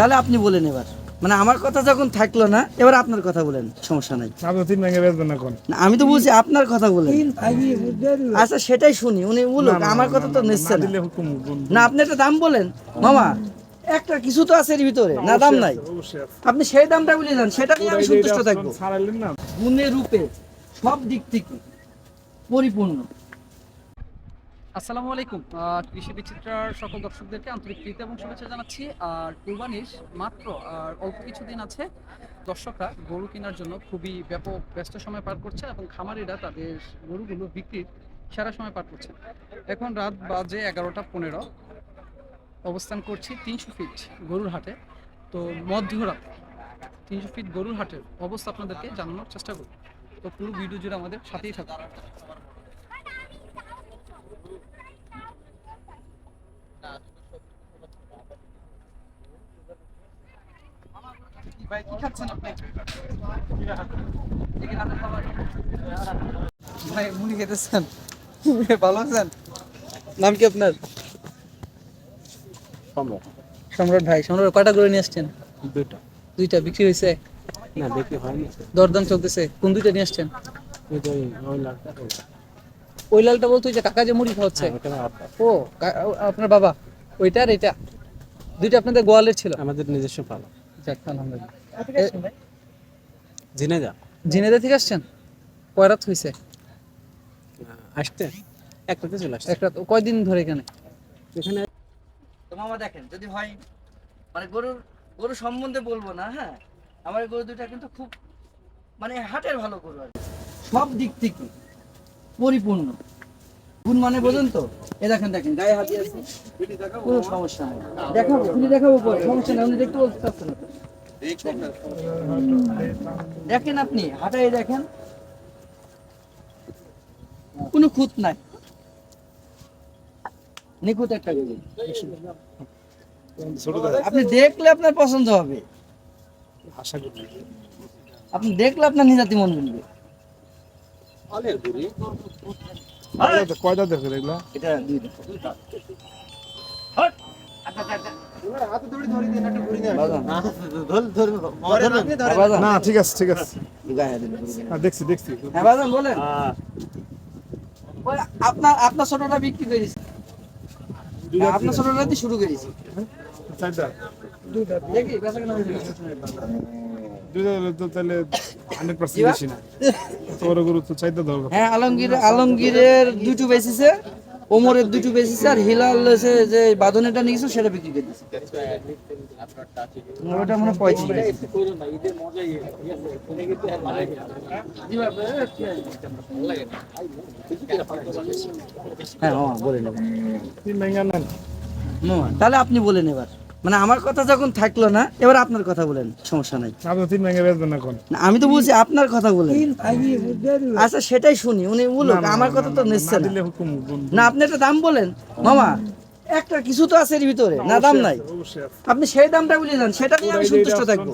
তাহলে আপনি বলেন এবার। মানে আমার কথা যখন থাকল না এবার আপনার কথা বলেন সমস্যা নাই। না, আমি তো বলছি আপনার কথা বলেন। আচ্ছা সেটাই শুনি উনি বলুক আমার কথা তো নিচ্ছে না। না আপনি একটা দাম বলেন। মামা একটা কিছু তো আছে এর ভিতরে না দাম নাই। আপনি সেই দামটা বলে দেন সেটা নিয়ে আমি সন্তুষ্ট থাকব। গুণে রূপে সব দিক থেকে পরিপূর্ণ। আসসালামু আলাইকুম। কৃষি বিচিত্রার সকল দর্শকদেরকে আন্তরিক প্রীতি এবং শুভেচ্ছা জানাচ্ছি। আর কুরবানির মাত্র আর অল্প কিছুদিন আছে, দর্শকরা গরু কেনার জন্য খুবই ব্যাপক ব্যস্ত সময় পার করছে এবং খামারিরা তাদের গরুগুলো বিক্রির সেরা সময় পার করছে। এখন রাত বাজে এগারোটা পনেরো। অবস্থান করছি তিনশো ফিট গরুর হাটে। তো মধ্যরাত তিনশো ফিট গরুর হাটের অবস্থা আপনাদেরকে জানানোর চেষ্টা করব। তো পুরো ভিডিও জুড়ে আমাদের সাথেই থাকুন। ভাই কি খাচ্ছেন আপনি? ভাই মুড়ি খেতেছেন? ভালো আছেন? নাম কি আপনার? সম্রাট। ভাই সম্রাট কয়টা করে নিয়ে আসছেন? দুইটা। দুইটা বিক্রি হয়েছে? না বিক্রি হয়নি। দরদাম চলতেছে কোন দুইটা নিয়ে আসছেন? ওই যে ওই লাখটা ওই লালটা বলতো ওই যে কাকা যে মুড়ি খাওয়াচ্ছে? ও ও, আপনার বাবা। ওইটা আর এটা? দুইটা আপনাদের গোয়ালের ছিল? আমাদের নিজস্ব পালা। যাক আলহামদুলিল্লাহ। যা জিনেদা। থেকে আসছেন? কয় রাত হয়েছে আসতে একটাতে চলে আসছে। এক রাত কয়দিন ধরে এখানে? এখানে মামা দেখেন যদি হয় মানে গরুর গরু সম্বন্ধে বলব না হ্যাঁ? আমার গরু দুটা কিন্তু খুব মানে হাটের ভালো গরু আর কি। সব দিক থেকে পরিপূর্ণ। গুণ মানে বোঝেন তো? এ দেখেন দেখেন গায়ে হাতি আছে কোনো সমস্যা নেই। দেখাবো তুমি দেখাবো পরে সমস্যা নেই উনি দেখতে বলতে চাচ্ছেন না। তো। দেখেন আপনি হাটাই দেখেন কোনো খুঁত নাই। নিখুঁত একটা গরু। আপনি দেখলে আপনার পছন্দ হবে। আশা করি আপনি দেখলে আপনার নিজাতি মন মিলবে কয়টা দেখে দেখলা এটা দুইটা। না ঠিক আছে আছে। দেখছি দেখছি। হ্যাঁ বাজান বলেন। আপনার আপনার ছোটটা বিক্রি করেছি। আপনার ছোটটা দিয়ে শুরু করেছি? বেশি আলমগীর আলমগীরের দুটো বেচিছে। ওমরের দুটো বেশি আর হিলাল হচ্ছে যে বাঁধনেটা নিয়েছে সেটা বিক্রি করে দিয়েছে। ওটা মনে হয় পঁয়ত্রিশ হ্যাঁ। বলে নেবেন তাহলে আপনি বলেন এবার। মানে আমার কথা যখন থাকল না এবার আপনার কথা বলেন সমস্যা নাই। তিন ব্যাংকে বেচবেন এখন। আমি তো বলছি আপনার কথা বলেন। আচ্ছা সেটাই শুনি উনি বলুক আমার কথা তো নিচ্ছে না আপনি একটা দাম বলেন। মামা একটা কিছু তো আছে এর ভিতরে না দাম নাই। আপনি সেই দামটা বলে দেন সেটা নিয়ে আমি সন্তুষ্ট থাকব।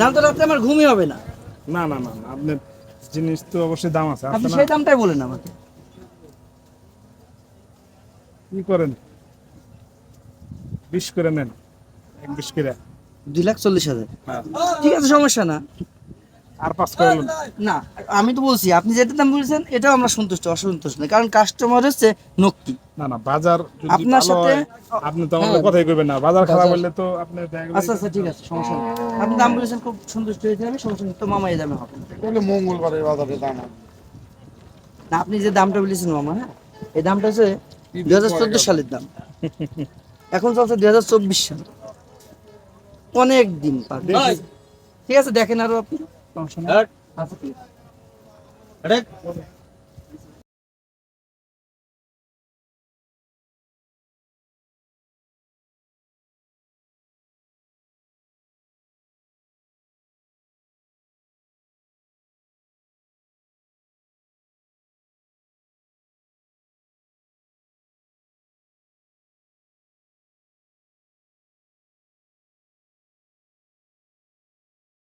না তো রাত্রে আমার ঘুমই হবে না। না না না না, আপনার জিনিস তো অবশ্যই দাম আছে আপনি সেই দামটাই বলেন আমাকে। কি করেন? বিশ করে নেন। এক বিশ করে। দুই লাখ চল্লিশ হাজার। ঠিক আছে সমস্যা না। আর পাঁচ করে না আমি তো বলছি আপনি যেটা দাম বলছেন এটাও আমরা সন্তুষ্ট অসন্তুষ্ট না। কারণ কাস্টমার হচ্ছে নক্কি। না না বাজার আপনার সাথে- আপনি তো আমাদের কথাই কইবেন না। বাজার খারাপ হলে তো আপনি আচ্ছা আচ্ছা ঠিক আছে সমস্যা নেই। আপনি দাম বলেছেন খুব সন্তুষ্ট হয়েছে আমি সমস্যা নেই তো মামা এই দামে হবে। তাহলে মঙ্গলবারে বাজারে দাম না আপনি যে দামটা বলেছেন মামা হ্যাঁ এই দামটা হচ্ছে দুই হাজার চোদ্দ সালের দাম। এখন চলছে দুই হাজার চব্বিশ সাল। অনেক দিন পার ঠিক আছে দেখেন আরও আপনি। সমস্যা